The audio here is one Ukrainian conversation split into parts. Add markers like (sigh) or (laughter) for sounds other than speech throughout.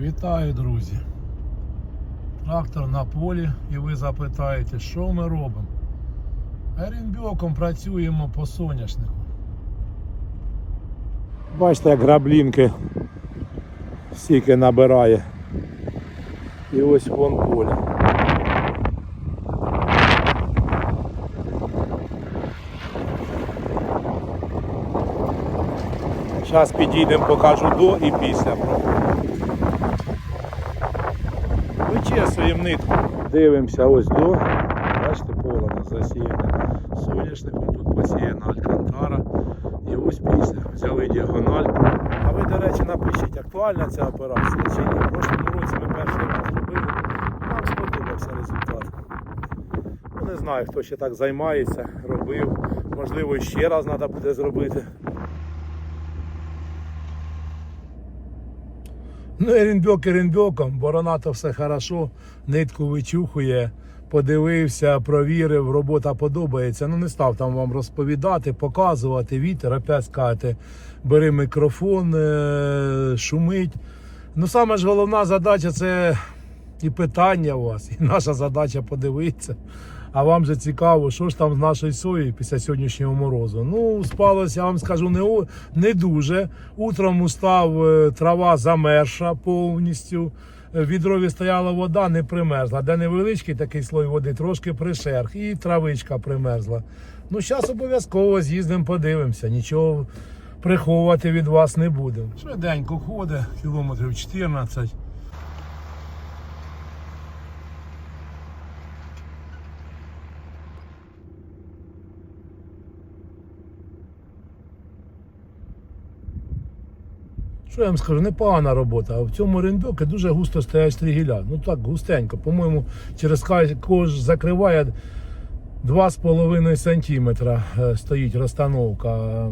Вітаю, друзі. Трактор на полі і ви запитаєте, що ми робимо? Ерінбьоком працюємо по соняшнику. Бачите, як граблінки стільки набирає. І ось вон поле. Зараз підійдемо, покажу до і після. Вичесуємо. Дивимося ось до. Бачите, поле нас засіяне соняшником, тут посіяна алькантара. І ось після. Взяли діагональку. А ви, до речі, напишіть, актуальна ця операція чи ні. В прошлому році ми перший раз робили. Нам сподобався результат. Ну, не знаю, хто ще так займається, робив. Можливо, ще раз треба буде зробити. Ну, Ерінбьок Ерінбьоком, борона то все хорошо, нитку вичухує, подивився, провірив, робота подобається. Ну не став там вам розповідати, показувати, вітер, опять скажете, бери мікрофон, е, шумить. Ну саме ж головна задача це і питання у вас, і наша задача подивитися. А вам же цікаво, що ж там з нашої сої після сьогоднішнього морозу. Ну, спалося, я вам скажу, не, не дуже. Утром устав е, трава замерша повністю. Е, В відрові стояла вода, не примерзла. Де невеличкий такий слой води, трошки пришерх, і травичка примерзла. Ну, зараз обов'язково з'їздимо, подивимося. Нічого приховувати від вас не будемо. Швиденько ходить, кілометрів 14. Що я вам скажу, непогана робота. В цьому рендокі дуже густо стоять стрігіля. Ну так, густенько. По-моєму, через кож закриває 2,5 см е, стоїть розстановка.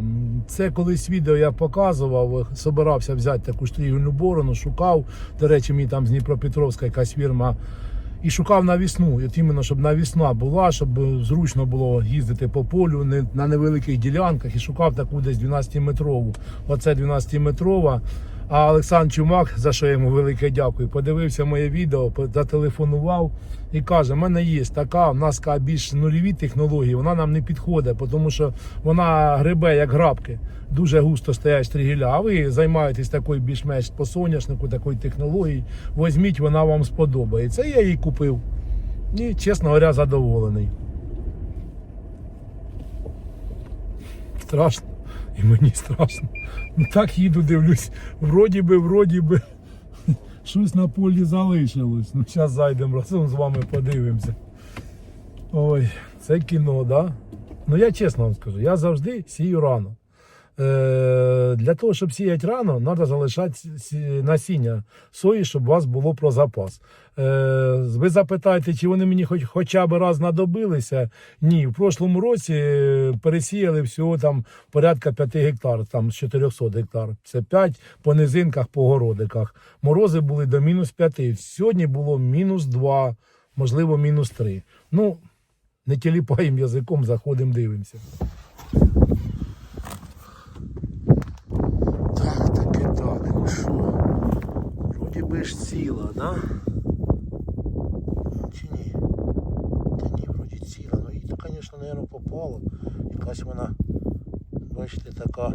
Це колись відео я показував, собирався взяти таку стрігільну борону, шукав. До речі, мені там з Дніпропетровська якась фірма. І шукав навісну, от іменно, щоб навісна була, щоб зручно було їздити по полю не, на невеликих ділянках і шукав таку десь 12-метрову. Оце 12-метрова. А Олександр Чумак, за що йому велике дякую, подивився моє відео, зателефонував і каже: в мене є така, в нас більш нульові технології, вона нам не підходить, тому що вона грибе як грабки. Дуже густо стоять стрігіля. А ви займаєтесь такою більш-менш по соняшнику, такої технології. Возьміть, вона вам сподобається. Я її купив. І, чесно говоря, задоволений. Страшно. І мені страшно. Ну так їду, дивлюсь. Вроді би, вроді би. Щось на полі залишилось. Ну, зараз зайдемо разом з вами подивимося. Ой, це кіно, да? Ну я чесно вам скажу, я завжди сію рано. Е, для того, щоб сіяти рано, треба залишати насіння сої, щоб у вас було про запас. Е, ви запитаєте, чи вони мені хоч, хоча б раз знадобилися? Ні, в прошлому році е, пересіяли всього там порядка 5 гектар, там з 400 гектар. Це 5 по низинках, по городиках. Морози були до мінус 5. Сьогодні було мінус 2, можливо, мінус 3. Ну, не тіліпаємо язиком, заходимо, дивимося. Так, так і так, ну що? Вроді би ж ціла, да? Чи ні? Та ні, вроді ціла. Ну і то, звісно, мабуть, попало. Якась вона, бачите, така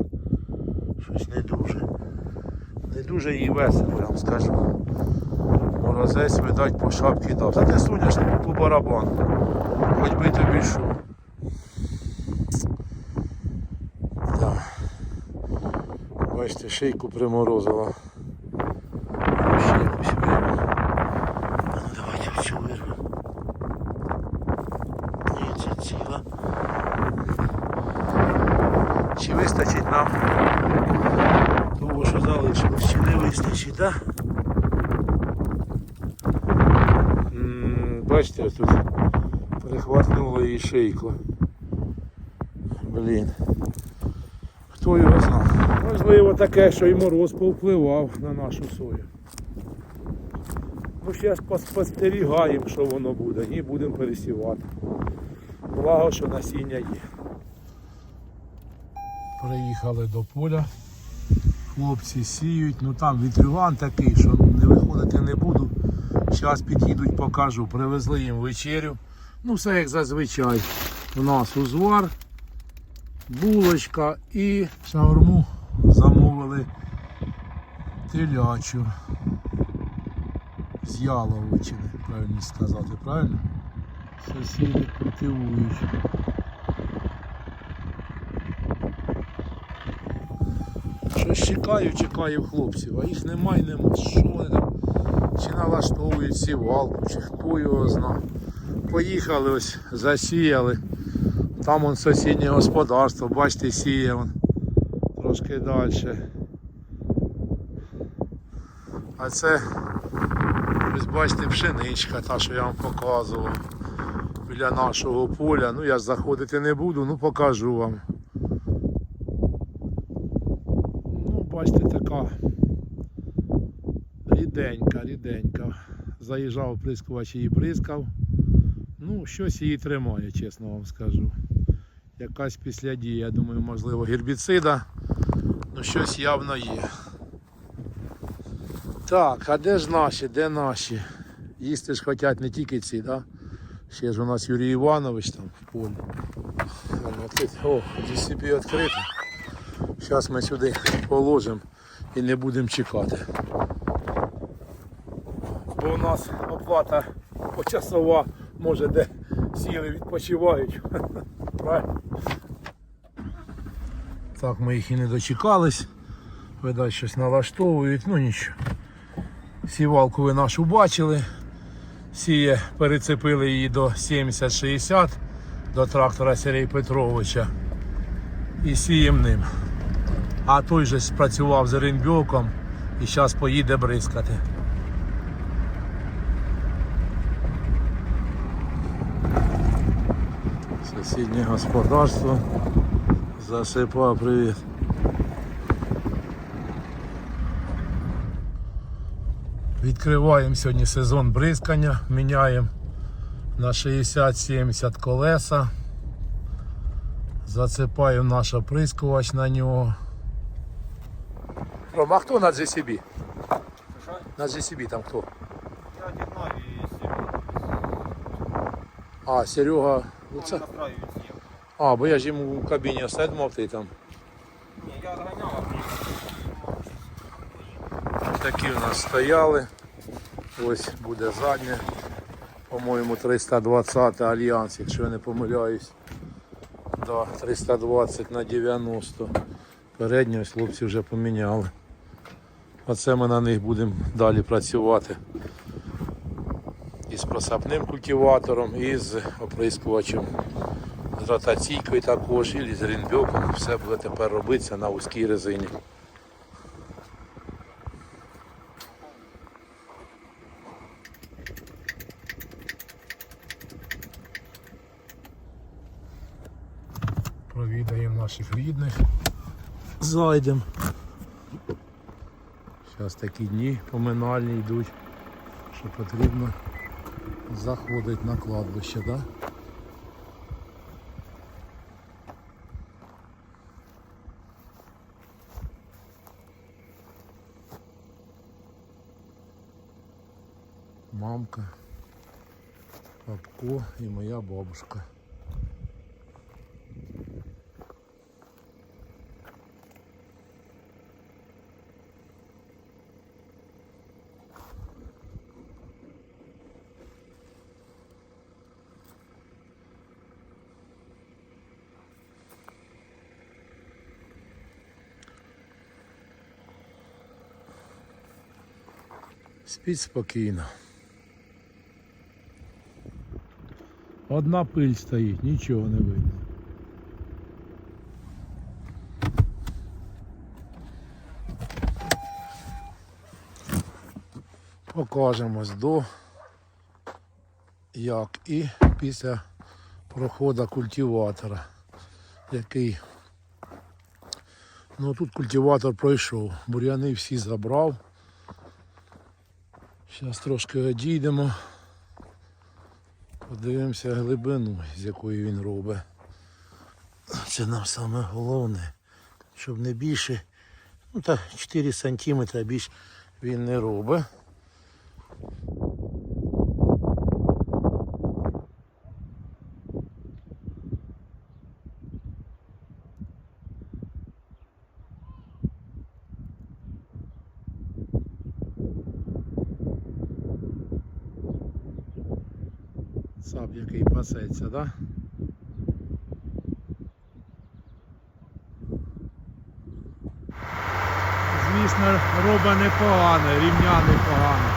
щось не дуже. Не дуже їй весело, я вам скажу. Морозець, видать, по шапці дав. Та ти соняшнику по барабану. Хоч би тобі що. Так. Бачите, шийку приморозила. Ну давайте цю вирву. Ні, це ціла. Чи вистачить нам того, що залишилось, чи не вистачить, так? Бачите, ось тут перехватнуло її шийку. Блін. Його знав? Можливо таке, що і мороз повпливав на нашу сою. Ну, зараз поспостерігаємо, що воно буде, і будемо пересівати. Благо, що насіння є. Приїхали до поля. Хлопці сіють, ну там вітрюган такий, що не виходити не буду. Зараз під'їдуть, покажу. Привезли їм вечерю. Ну, все як зазвичай. У нас узвар, булочка і шаурму замовили телячу. З Яловичини, правильно сказати, правильно? Сусіди культивують. Щось чекаю, чекаю хлопців, а їх немає, нема. Що вони там? Чи налаштовують сівалку, чи хто його зна. Поїхали ось, засіяли. Там он сусіднє господарство, бачите, сіє он трошки далі. А це ось бачите пшеничка, та що я вам показував. Біля нашого поля. Ну я ж заходити не буду, ну покажу вам. Ну, бачите, така ріденька, ріденька. Заїжджав прискувач її бризкав. Ну, щось її тримає, чесно вам скажу. Якась післядія, я думаю, можливо, гербіцида. Ну, щось явно є. Так, а де ж наші? Де наші? Їсти ж хочуть не тільки ці, да? Ще ж у нас Юрій Іванович там в полі. О, DCP відкрито. Зараз ми сюди положимо і не будемо чекати. Бо у нас оплата почасова, може де сіли відпочивають. (laughs) Правильно? Так, ми їх і не дочекались. Видать, щось налаштовують, ну нічого. Сівалку ви нашу бачили. Сіє, перецепили її до 70-60 до трактора Сергія Петровича. І сієм ним. А той же спрацював з ринбьоком і зараз поїде бризкати. Сусіднє господарство. Засипав привіт. Відкриваємо сьогодні сезон бризкання, міняємо на 60-70 колеса. Засипаємо наш оприскувач на нього. Ром, а хто на GCB? На GCB там хто? Я не знаю, если А, Серега. Ну, А, бо я ж йому в кабіні думав, ти там. Я отгонял, Такі у нас стояли. Ось буде заднє. По-моєму, 320 альянс, якщо я не помиляюсь. Да, 320 на 90. Переднє ось хлопці вже поміняли. Оце ми на них будемо далі працювати. І з просапним культиватором, і з оприскувачем. З ротаційкою також, і з рінбьоком. Все буде тепер робитися на вузькій резині. провідаємо наших рідних. Зайдемо. Зараз такі дні поминальні йдуть, що потрібно заходити на кладбище, да? Мамка, папко і моя бабушка. Спіть спокійно. Одна пиль стоїть, нічого не видно. Покажемось до як і після проходу культиватора, який ну тут культиватор пройшов, бур'яни всі забрав. Зараз трошки одійдемо. Подивимося глибину, з якої він робить. Це нам саме головне, щоб не більше, Ну та 4 см більш він не робить. Сап який пасеться, да? Звісно, роба непогано, рівня непогано.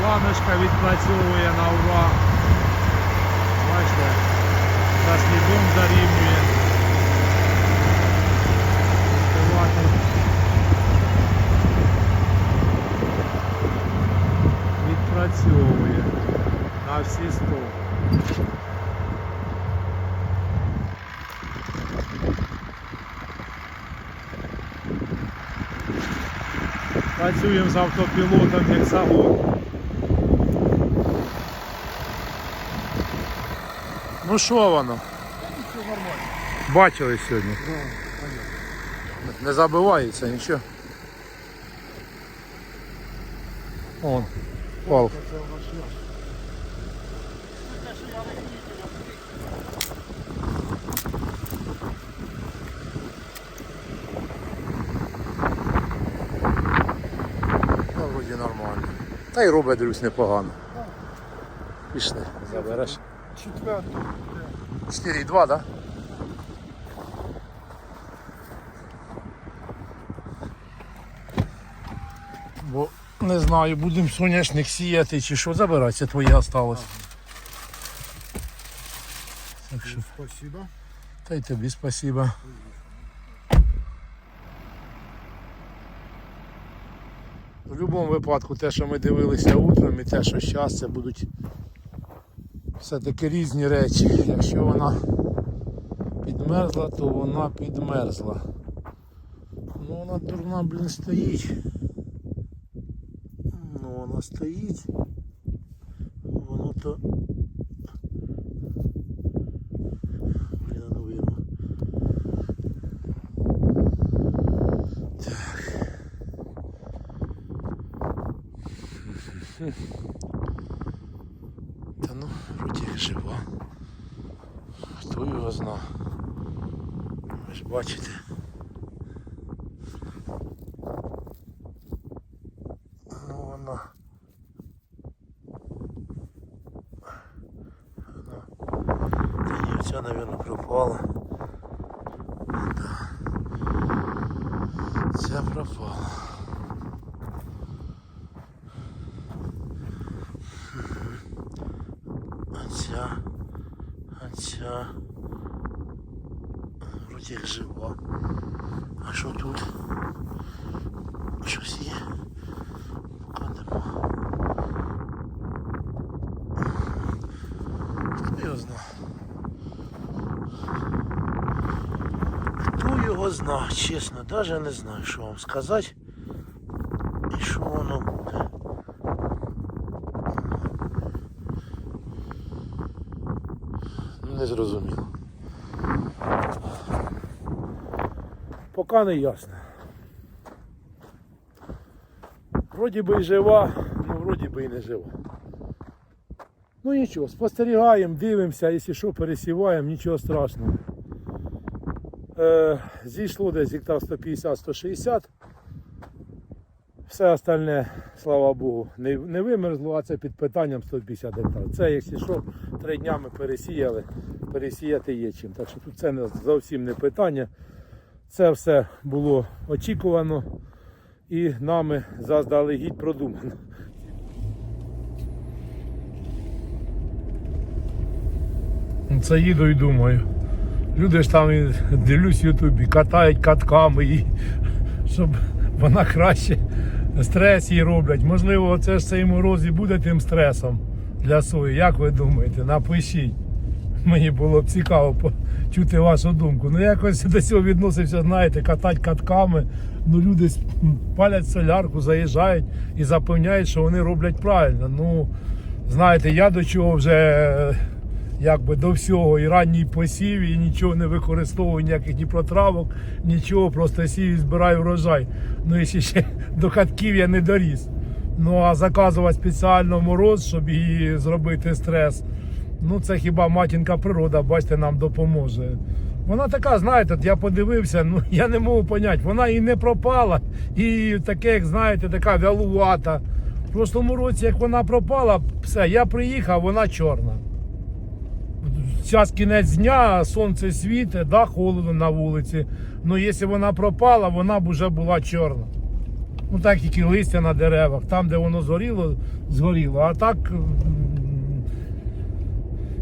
Планочка відпрацьовує на ура. Бачите, за слідом зарівнює. Відпрацьовує на всі сто. Працюємо з автопілотом як завод. Ну що воно? Бачили сьогодні. Не забивається нічого. О, палка. Та вроді нормально. Та й робить, дивлюсь, непогано. Пішли, забереш. Четвертый. 4,2, так? Да? Бо не знаю, будемо соняшник сіяти чи що, забирай, це твоє осталось. Так що, Спасибо. та й тобі спасибо. В будь-якому випадку те, що ми дивилися утром і те, що зараз, це будуть все-таки різні речі. Якщо вона підмерзла, то вона підмерзла. Ну вона дурна, блін, стоїть. Ну вона стоїть. Воно то. Та ну, вроді жива. Хто його зна? Ви ж бачите. ця, а ця вроді як жива. А що тут? Щось є? Поки нема. Хто його зна? Хто його зна, чесно, навіть не знаю, що вам сказати. Зрозуміло. Поки не ясно. Вроді би і жива, ну вроді би і не жива. Ну нічого, спостерігаємо, дивимося, якщо що, пересіваємо, нічого страшного. Е, зійшло десь гектар 150-160. Все остальне, слава Богу, не, не вимерзло, а це під питанням 150 гектар. Це, якщо що, три днями пересіяли, пересіяти є чим. Так що тут це не, зовсім не питання. Це все було очікувано і нами заздалегідь продумано. Це їду і думаю. Люди ж там дивлюсь в Ютубі, катають катками, і, щоб вона краще стрес їй роблять. Можливо, це ж цей мороз і буде тим стресом для сої. Як ви думаєте? Напишіть. Мені було б цікаво почути вашу думку. Ну якось до цього відносився, знаєте, катати катками. Ну люди палять солярку, заїжджають і запевняють, що вони роблять правильно. Ну, знаєте, я до чого вже е, якби до всього, і ранній посів, і нічого не використовую, ніяких ні протравок, нічого, просто сів і збираю врожай. Ну і ще, до хатків я не доріс. Ну а заказувати спеціально мороз, щоб її зробити стрес. Ну це хіба матінка природа, бачите, нам допоможе. Вона така, знаєте, от я подивився, ну (laughs) я не можу поняти, вона і не пропала, і таке, як знаєте, така вялувата. В прошлому році, як вона пропала, все, я приїхав, вона чорна. Зараз кінець дня, сонце світить, да, холодно на вулиці. Ну, якщо вона пропала, вона б вже була чорна. Ну так тільки листя на деревах, там, де воно згоріло, згоріло. А так.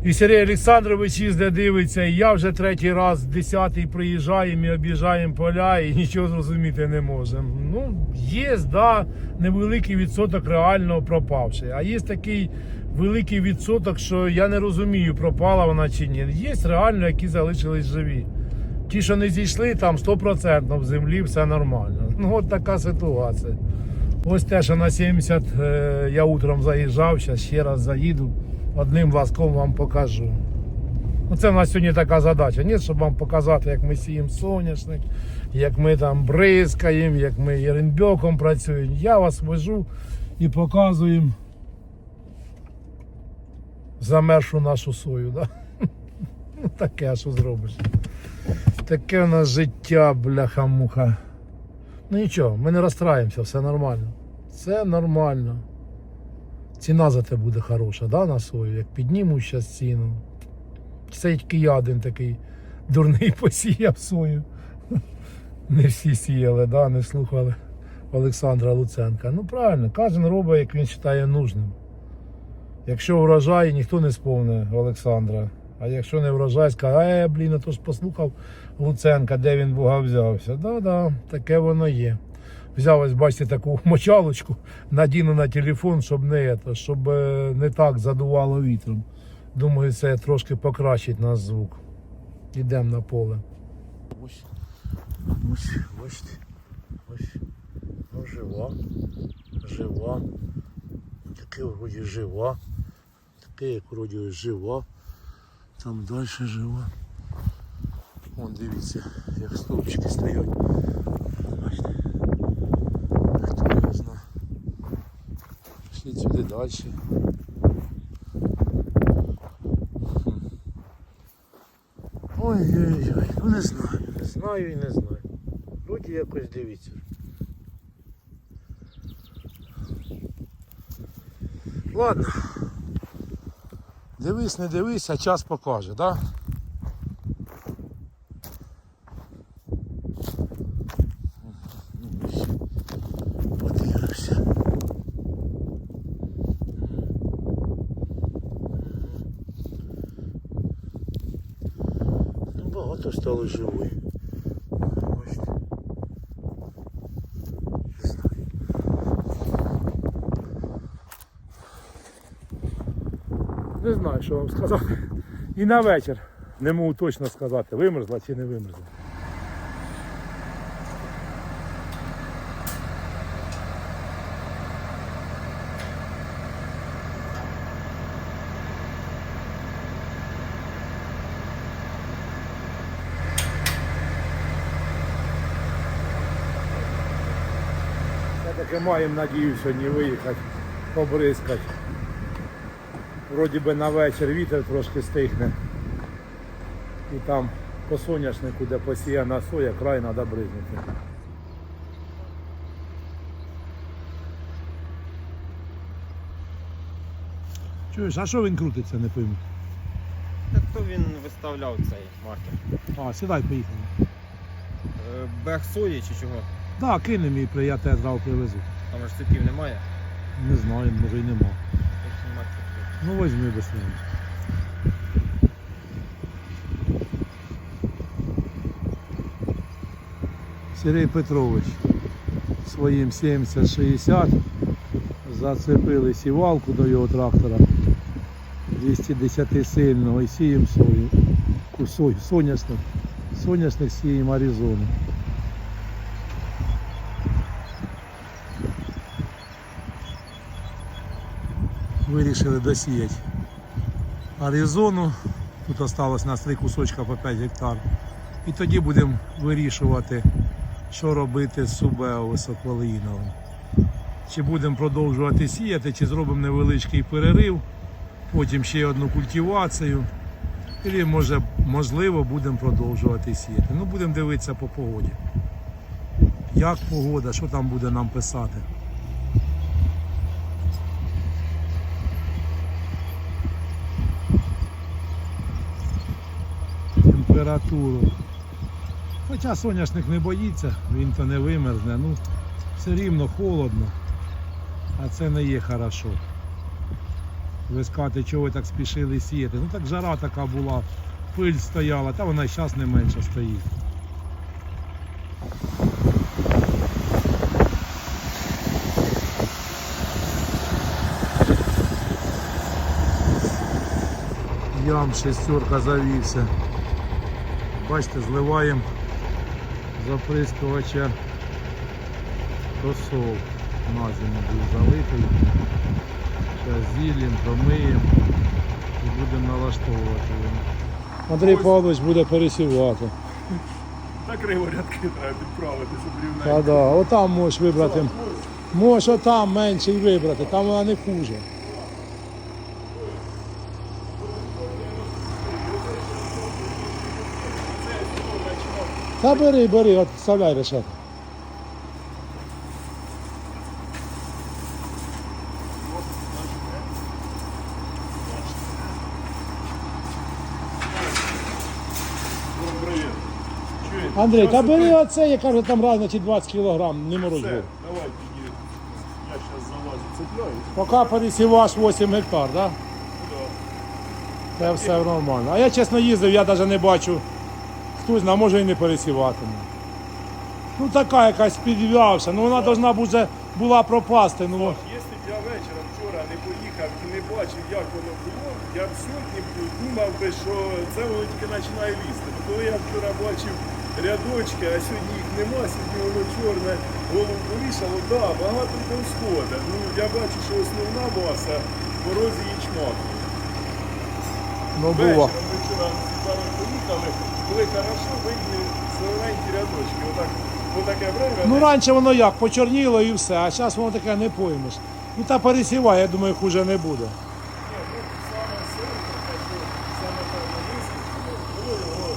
І Сергій Олександрович їздить, дивиться, і я вже третій раз, десятий приїжджаємо і об'їжджаємо поля і (laughs) нічого зрозуміти не можемо. Ну, є, да, невеликий відсоток реально пропавший. А є такий великий відсоток, що я не розумію, пропала вона чи ні. Є реально, які залишились живі. Ті, що не зійшли, там 100% в землі все нормально. (laughs) Ну, от така ситуація. Ось те, що на 70 е, я утром заїжджав, зараз ще раз заїду, одним ласком вам покажу. Ну, це в нас сьогодні така задача. Ні, щоб вам показати, як ми сіємо соняшник, як ми там бризкаємо, як ми єренбьоком працюємо. Я вас вожу і показуємо замершу нашу сою. Да? Ну, таке, що зробиш. Таке у нас життя, бляха-муха. Ну нічого, ми не розстраємося, все нормально. Все нормально. Ціна за те буде хороша, да, на сою, як піднімуть зараз ціну. Це тільки я один такий дурний (laughs) посіяв сою. Не всі сіяли, да, не слухали Олександра Луценка. Ну правильно, кожен робить, як він вважає нужним. Якщо врожай, ніхто не сповне Олександра. А якщо не врожай, скаже, е, блін, а то ж послухав Луценка, де він Бога взявся. Да-да, таке воно є. Взяв ось, бачите, таку (laughs) мочалочку, надіну на телефон, щоб не, ето, щоб е, не так задувало вітром. Думаю, це трошки покращить наш звук. Йдемо на поле. Ось, ось, бачите, ось, ну, жива, жива. Таке вроді жива. Таке, як вроді жива. Там далі жива. Вон дивіться, як стовпчики стоять. Бачите. Хто його знає. Пішли сюди далі. Ой-ой-ой, ну не знаю, не знаю і не знаю. Вроді якось дивіться. Ладно. Дивись, не дивись, а час покаже, да? Ну, ось. Подивимося. Ну, багато стало живої. Бачите. Не знаю. Не знаю, що вам сказати. І на вечір не можу точно сказати, вимерзла чи не вимерзла. Все-таки маємо надію сьогодні виїхати, побризкати. Вроді би на вечір вітер трошки стихне. І там по соняшнику, де посіяна соя, край треба бризнути. Чуєш, а що він крутиться, не пойму? Так то він виставляв цей маркер. А, сідай, поїхали. Е, Бег сої чи чого? Так, да, кинемо і при- я тебе зразу привезу. Там ж цепів немає. Не знаю, може й нема. Як нема цепів. Ну возьми без нього. Сергій Петрович своїм 70-60 зацепили сівалку до його трактора 210 сильного і сіємо. Сою, соняшник. Соняшник сіємо Аризону. Вирішили досіяти Аризону Тут осталось нас три кусочка по 5 гектар. І тоді будемо вирішувати, що робити з Субео високолиновим. Чи будемо продовжувати сіяти, чи зробимо невеличкий перерив, потім ще одну культивацію. І може, можливо, будемо продовжувати сіяти. Ну, будемо дивитися по погоді. Як погода, що там буде нам писати. Температуру. Хоча соняшник не боїться, він то не вимерзне, ну все рівно холодно, а це не є хорошо. Ви скажете, чого ви так спішили сіяти? Ну так жара така була, пиль стояла, та вона і зараз не менше стоїть. Ям шестерка завівся. Бачите, зливаємо з оприскувача розсол. На зиму був залитий. Зараз зіллям, промиємо і будемо налаштовувати його. Андрій Павлович буде пересівати. Так рядки треба підправити, щоб рівненько. Та да, отам можеш вибрати. Можеш отам менше й вибрати, там вона не хуже. Та бери, бери, от вставляй решет. Андрій, та бери оце, я кажу, там раз, значить 20 кілограм, не морозь Все, давай тоді. Я зараз залазю, цепляюсь. Поки пересіваш 8 гектар, так? Да? Да. Це все нормально. А я чесно їздив, я навіть не бачу, хтось знає, може і не пересіватиме. Ну така якась підв'явся, ну вона повинна буде була пропасти. Ну, Якщо б я вечором вчора не поїхав і не бачив, як воно було, я б сьогодні б думав би, що це воно тільки починає лізти. Бо коли я вчора бачив рядочки, а сьогодні їх нема, сьогодні воно чорне голову повішало, да, багато йде схода. Ну, я бачу, що основна маса морозі ячмак. ну було. Вечором ми вчора з вами були хорошо видні зелененькі рядочки. Отак, отаке время. Ну раніше воно як, почорніло і все, а зараз воно таке не поймеш. Ну та пересівай, я думаю, хуже не буде. Ні, ну, саме сильне, те, що саме певно висвітлено, було його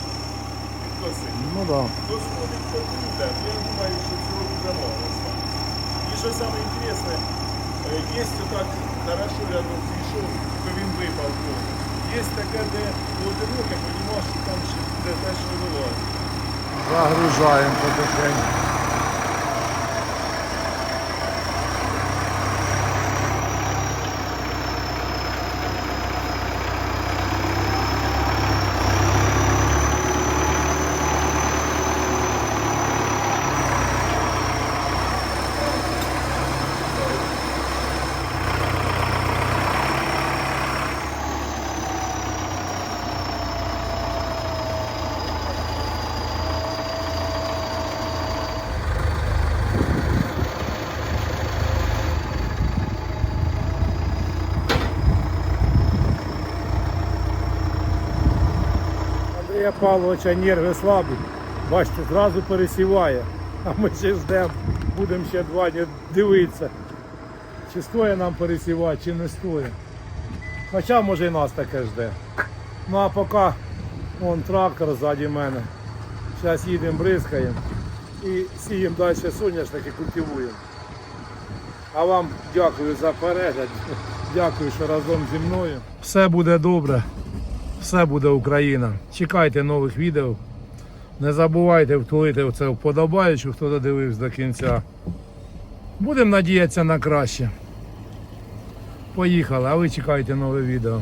підкосити. Ну так. До сходить покрute, я думаю, що цього буде мало. І що саме інтересне, е, є так хорошо рядом зійшов, то він випав. ну. Є таке, де одиноке, розумієш, що там ще те, що було. Загружаємо потихеньку. Андрія Павловича нерви слабі. Бачите, зразу пересіває. А ми ще ждемо, будемо ще два дні дивитися. Чи стоїть нам пересівати, чи не стоїть. Хоча може і нас таке жде. Ну а поки вон трактор ззаді мене. Зараз їдемо, бризкаємо і сіємо далі соняшник і культивуємо. А вам дякую за перегляд. Дякую, що разом зі мною. Все буде добре. Все буде Україна. Чекайте нових відео. Не забувайте втулити це вподобаючу, хто додивився до кінця. Будемо надіятися на краще. Поїхали, а ви чекайте нове відео.